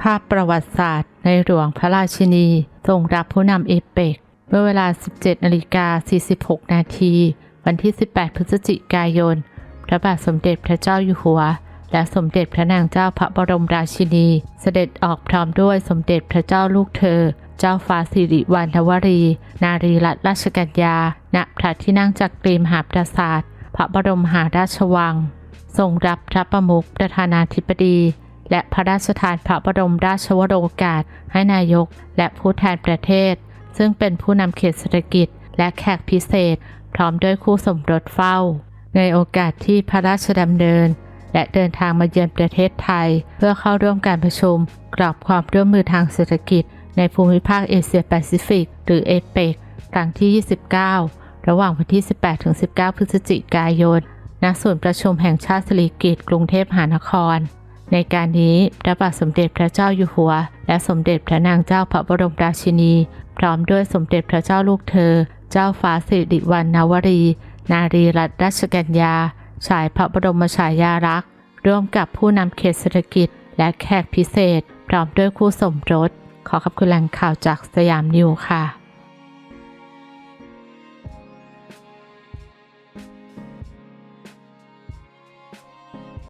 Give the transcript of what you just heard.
ภาพประวัติศาสตร์ในหลวงพระราชินี ทรงรับผู้นำเอเปก เมื่อเวลา 17นาฬิกา46 นาที วันที่ 18 พฤศจิกายน พระบาทสมเด็จพระเจ้าอยู่หัว และสมเด็จพระนางเจ้าพระบรมราชินี เสด็จออกพร้อมด้วยสมเด็จพระเจ้าลูกเธอ เจ้าฟ้าสิริวัณวรี นารีรัตนราชกัญญา ณ พระที่นั่งจักรีมหาปราสาท พระบรมหาราชวัง ทรงรับพระประมุขประธานาธิบดี และพระราชทานพระบรมราชวโรกาส ให้นายก และผู้แทนประเทศ ซึ่งเป็นผู้นำเขตเศรษฐกิจ และแขกพิเศษ พร้อมด้วยคู่สมรสเฝ้า ในโอกาสที่พระราชดำเนิน และเดินทางมาเยือนประเทศไทย เพื่อเข้าร่วมการประชุม กรอบความร่วมมือทางเศรษฐกิจ ในภูมิภาคเอเชียแปซิฟิก หรือเอเปกครั้งที่ 29 ระหว่างวันที่ 18-19 พฤศจิกายนณศูนย์ประชุมแห่งชาติสิริกิติ์กรุงเทพมหานคร ในการนี้พระบาทสมเด็จพระเจ้าอยู่หัว และสมเด็จพระนางเจ้าพระบรมราชินี พร้อมด้วยสมเด็จพระเจ้าลูกเธอ เจ้าฟ้าสิริวัณณวรี นารีรัตนราชกัญญาฉายพระบรมฉายาลักษ์ร่วมกับผู้นำเขตเศรษฐกิจ และแขกพิเศษ พร้อมด้วยคู่สมรส ขอขอบคุณแหล่งข่าวจากสยามนิวค่ะ